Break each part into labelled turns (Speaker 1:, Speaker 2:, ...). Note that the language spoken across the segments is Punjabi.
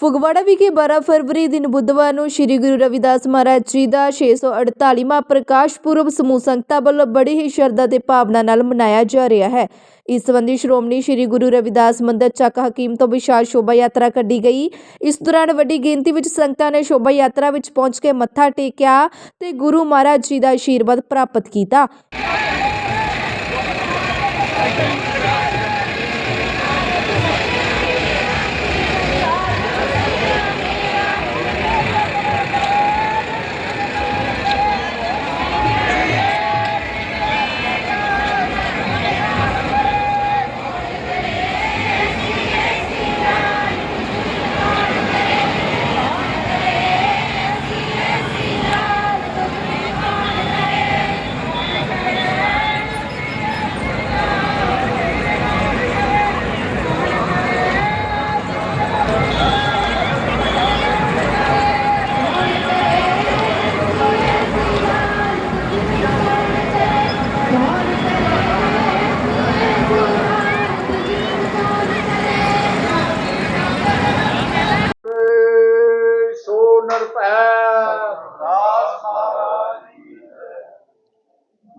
Speaker 1: ਫਗਵਾੜਾ ਵਿਖੇ 12 ਫਰਵਰੀ ਦਿਨ ਬੁੱਧਵਾਰ ਨੂੰ ਸ੍ਰੀ ਗੁਰੂ ਰਵਿਦਾਸ ਮਹਾਰਾਜ ਜੀ ਦਾ 648ਵਾਂ ਪ੍ਰਕਾਸ਼ ਪੁਰਬ ਸਮੂਹ ਸੰਗਤਾਂ ਵੱਲੋਂ ਬੜੀ ਹੀ ਸ਼ਰਧਾ ਤੇ ਭਾਵਨਾ ਨਾਲ ਮਨਾਇਆ ਜਾ ਰਿਹਾ ਹੈ। ਇਸ ਸੰਬੰਧੀ ਸ਼੍ਰੋਮਣੀ ਸ੍ਰੀ ਗੁਰੂ ਰਵਿਦਾਸ ਮੰਦਰ ਚੱਕ ਹਕੀਮ ਤੋਂ ਵਿਸ਼ਾਲ ਸ਼ੋਭਾ ਯਾਤਰਾ ਕੱਢੀ ਗਈ। ਇਸ ਦੌਰਾਨ ਵੱਡੀ ਗਿਣਤੀ ਵਿੱਚ ਸੰਗਤਾਂ ਨੇ ਸ਼ੋਭਾ ਯਾਤਰਾ ਵਿੱਚ ਪਹੁੰਚ ਕੇ ਮੱਥਾ ਟੇਕਿਆ ਤੇ ਗੁਰੂ ਮਹਾਰਾਜ ਜੀ ਦਾ ਆਸ਼ੀਰਵਾਦ ਪ੍ਰਾਪਤ ਕੀਤਾ।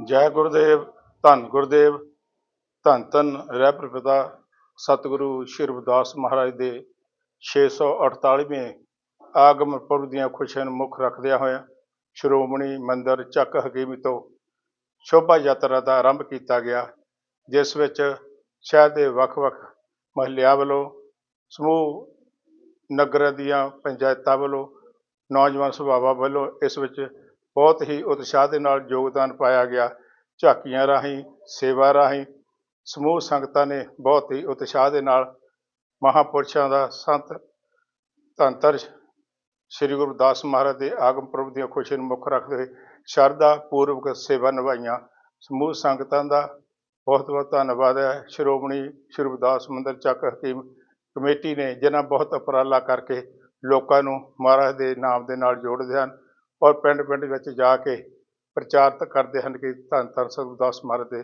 Speaker 2: ਜੈ ਗੁਰਦੇਵ, ਧੰਨ ਗੁਰਦੇਵ, ਧੰਨ ਧੰਨ ਰਹਿਬਰ ਪਿਤਾ ਸਤਿਗੁਰੂ ਸ਼੍ਰੀ ਰਵਿਦਾਸ ਮਹਾਰਾਜ ਦੇ 648ਵੇਂ ਆਗਮ ਪੁਰਬ ਦੀਆਂ ਖੁਸ਼ੀਆਂ ਨੂੰ ਮੁੱਖ ਰੱਖਦਿਆਂ ਹੋਇਆਂ ਸ਼੍ਰੋਮਣੀ ਮੰਦਰ ਚੱਕ ਹਕੀਮੀ ਤੋਂ ਸ਼ੋਭਾ ਯਾਤਰਾ ਦਾ ਆਰੰਭ ਕੀਤਾ ਗਿਆ, ਜਿਸ ਵਿੱਚ ਸ਼ਹਿਰ ਦੇ ਵੱਖ-ਵੱਖ ਮਹੱਲਿਆਂ ਵੱਲੋਂ, ਸਮੂਹ ਨਗਰ ਦੀਆਂ ਪੰਚਾਇਤਾਂ ਵੱਲੋਂ, ਨੌਜਵਾਨ ਸੁਭਾਵਾਂ ਵੱਲੋਂ ਇਸ ਵਿੱਚ ਬਹੁਤ ਹੀ ਉਤਸ਼ਾਹ ਦੇ ਨਾਲ ਯੋਗਦਾਨ ਪਾਇਆ ਗਿਆ। ਝਾਕੀਆਂ ਰਾਹੀਂ, ਸੇਵਾ ਰਾਹੀਂ ਸਮੂਹ ਸੰਗਤਾਂ ਨੇ ਬਹੁਤ ਹੀ ਉਤਸ਼ਾਹ ਦੇ ਨਾਲ ਮਹਾਪੁਰਸ਼ਾਂ ਦਾ ਸੰਤ ਧੰਨ ਧੰਨ ਸ੍ਰੀ ਗੁਰੂ ਦਾਸ ਮਹਾਰਾਜ ਦੇ ਆਗਮ ਪੁਰਬ ਦੀਆਂ ਖੁਸ਼ੀ ਨੂੰ ਮੁੱਖ ਰੱਖਦੇ ਹੋਏ ਸ਼ਰਧਾ ਪੂਰਵਕ ਸੇਵਾ ਨਿਭਾਈਆਂ। ਸਮੂਹ ਸੰਗਤਾਂ ਦਾ ਬਹੁਤ ਬਹੁਤ ਧੰਨਵਾਦ ਹੈ। ਸ਼੍ਰੋਮਣੀ ਸ਼੍ਰੀ ਗੁਰਦਾਸ ਮੰਦਰ ਚੱਕ ਹਕੀਮ ਕਮੇਟੀ ਨੇ ਜਿਨ੍ਹਾਂ ਬਹੁਤ ਉਪਰਾਲਾ ਕਰਕੇ ਲੋਕਾਂ ਨੂੰ ਮਹਾਰਾਜ ਦੇ ਨਾਮ ਦੇ ਨਾਲ ਜੋੜਦੇ ਹਨ। ਔਰ ਪਿੰਡ ਪਿੰਡ ਵਿੱਚ ਜਾ ਕੇ ਪ੍ਰਚਾਰਿਤ ਕਰਦੇ ਹਨ ਕਿ ਧੰਨ ਧੰਨ ਸ੍ਰੀ ਗੁਰਦਾਸ ਮਹਾਰਾਜ ਦੇ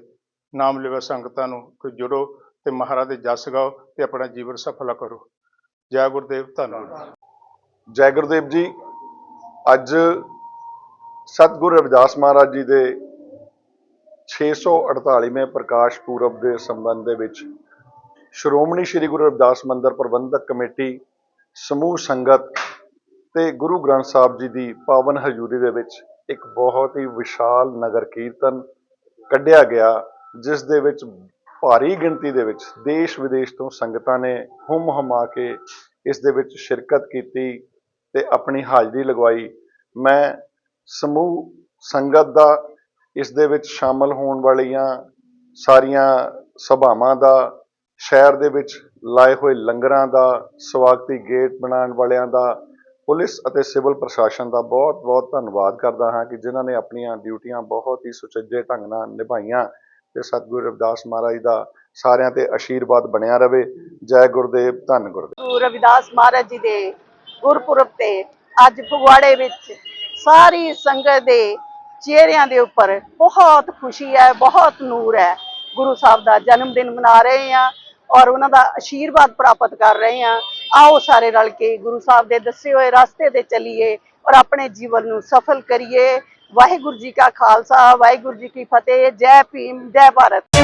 Speaker 2: ਨਾਮ ਲੈਵਾ ਸੰਗਤਾਂ ਨੂੰ ਕਿ ਜੁੜੋ ਤੇ ਮਹਾਰਾਜ ਦੇ ਜਸ ਗਾਓ ਤੇ ਆਪਣਾ ਜੀਵਨ ਸਫਲਾ ਕਰੋ। ਜੈ ਗੁਰਦੇਵ, ਧੰਨਵਾਦ।
Speaker 3: ਜੈ ਗੁਰਦੇਵ ਜੀ, ਅੱਜ ਸਤਿਗੁਰੂ ਰਵਿਦਾਸ ਮਹਾਰਾਜ ਜੀ ਦੇ 648ਵੇਂ ਪ੍ਰਕਾਸ਼ ਪੁਰਬ ਦੇ ਸੰਬੰਧ ਦੇ ਵਿੱਚ ਸ਼੍ਰੋਮਣੀ ਸ੍ਰੀ ਗੁਰੂ ਰਵਿਦਾਸ ਮੰਦਰ ਪ੍ਰਬੰਧਕ ਕਮੇਟੀ ਸਮੂਹ ਸੰਗਤ ਤੇ ਗੁਰੂ ਗ੍ਰੰਥ ਸਾਹਿਬ ਜੀ ਦੀ ਪਾਵਨ ਹਜ਼ੂਰੀ ਦੇ ਵਿੱਚ ਇੱਕ ਬਹੁਤ ਹੀ ਵਿਸ਼ਾਲ ਨਗਰ ਕੀਰਤਨ ਕੱਢਿਆ ਗਿਆ, ਜਿਸ ਦੇ ਵਿੱਚ ਭਾਰੀ ਗਿਣਤੀ ਦੇ ਵਿੱਚ ਦੇਸ਼ ਵਿਦੇਸ਼ ਤੋਂ ਸੰਗਤਾਂ ਨੇ ਹੁੰਮ ਹਮਾ ਕੇ ਇਸ ਦੇ ਵਿੱਚ ਸ਼ਿਰਕਤ ਕੀਤੀ ਤੇ ਆਪਣੀ ਹਾਜ਼ਰੀ ਲਗਵਾਈ। ਮੈਂ ਸਮੂਹ ਸੰਗਤ ਦਾ ਇਸ ਦੇ ਵਿੱਚ ਸ਼ਾਮਲ ਹੋਣ ਵਾਲੀਆਂ ਸਾਰੀਆਂ ਸਭਾਵਾਂ ਦਾ, ਸ਼ਹਿਰ ਦੇ ਵਿੱਚ ਲਾਏ ਹੋਏ ਲੰਗਰਾਂ ਦਾ, ਸਵਾਗਤੀ ਗੇਟ ਬਣਾਉਣ ਵਾਲਿਆਂ ਦਾ ਪੁਲਿਸ ਅਤੇ ਸਿਵਲ ਪ੍ਰਸ਼ਾਸਨ ਦਾ ਬਹੁਤ-ਬਹੁਤ ਧੰਨਵਾਦ ਕਰਦਾ ਹਾਂ ਕਿ ਜਿਨ੍ਹਾਂ ਨੇ ਆਪਣੀਆਂ ਡਿਊਟੀਆਂ ਬਹੁਤ ਹੀ ਸੁਚੱਜੇ ਢੰਗ ਨਾਲ ਨਿਭਾਈਆਂ ਤੇ ਸਤਿਗੁਰੂ ਰਵਿਦਾਸ ਮਹਾਰਾਜ ਦਾ ਸਾਰਿਆਂ ਤੇ ਆਸ਼ੀਰਵਾਦ ਬਣਿਆ ਰਵੇ। ਜੈ ਗੁਰਦੇਵ, ਧੰਨ ਗੁਰਦੇਵ।
Speaker 4: ਗੁਰੂ ਰਵਿਦਾਸ ਮਹਾਰਾਜ ਜੀ ਦੇ ਗੁਰਪੁਰਬ ਤੇ ਅੱਜ ਫਗਵਾੜੇ ਵਿੱਚ ਸਾਰੀ ਸੰਗਤ ਦੇ ਚਿਹਰਿਆਂ ਦੇ ਉੱਪਰ ਬਹੁਤ ਖੁਸ਼ੀ ਹੈ, ਬਹੁਤ ਨੂਰ ਹੈ। ਗੁਰੂ ਸਾਹਿਬ ਦਾ ਜਨਮ ਦਿਨ ਮਨਾ ਰਹੇ ਹਾਂ ਔਰ ਉਹਨਾਂ ਦਾ ਆਸ਼ੀਰਵਾਦ ਪ੍ਰਾਪਤ ਕਰ ਰਹੇ ਹਾਂ। ਆਓ ਸਾਰੇ ਰਲ ਕੇ ਗੁਰੂ ਸਾਹਿਬ ਦੇ ਦੱਸੇ ਹੋਏ ਰਸਤੇ ਤੇ ਚੱਲੀਏ ਔਰ ਆਪਣੇ ਜੀਵਨ ਨੂੰ ਸਫਲ ਕਰੀਏ। ਵਾਹਿਗੁਰੂ ਜੀ ਕਾ ਖਾਲਸਾ, ਵਾਹਿਗੁਰੂ ਜੀ ਕੀ ਫਤਿਹ। ਜੈ ਭੀਮ, ਜੈ ਭਾਰਤ।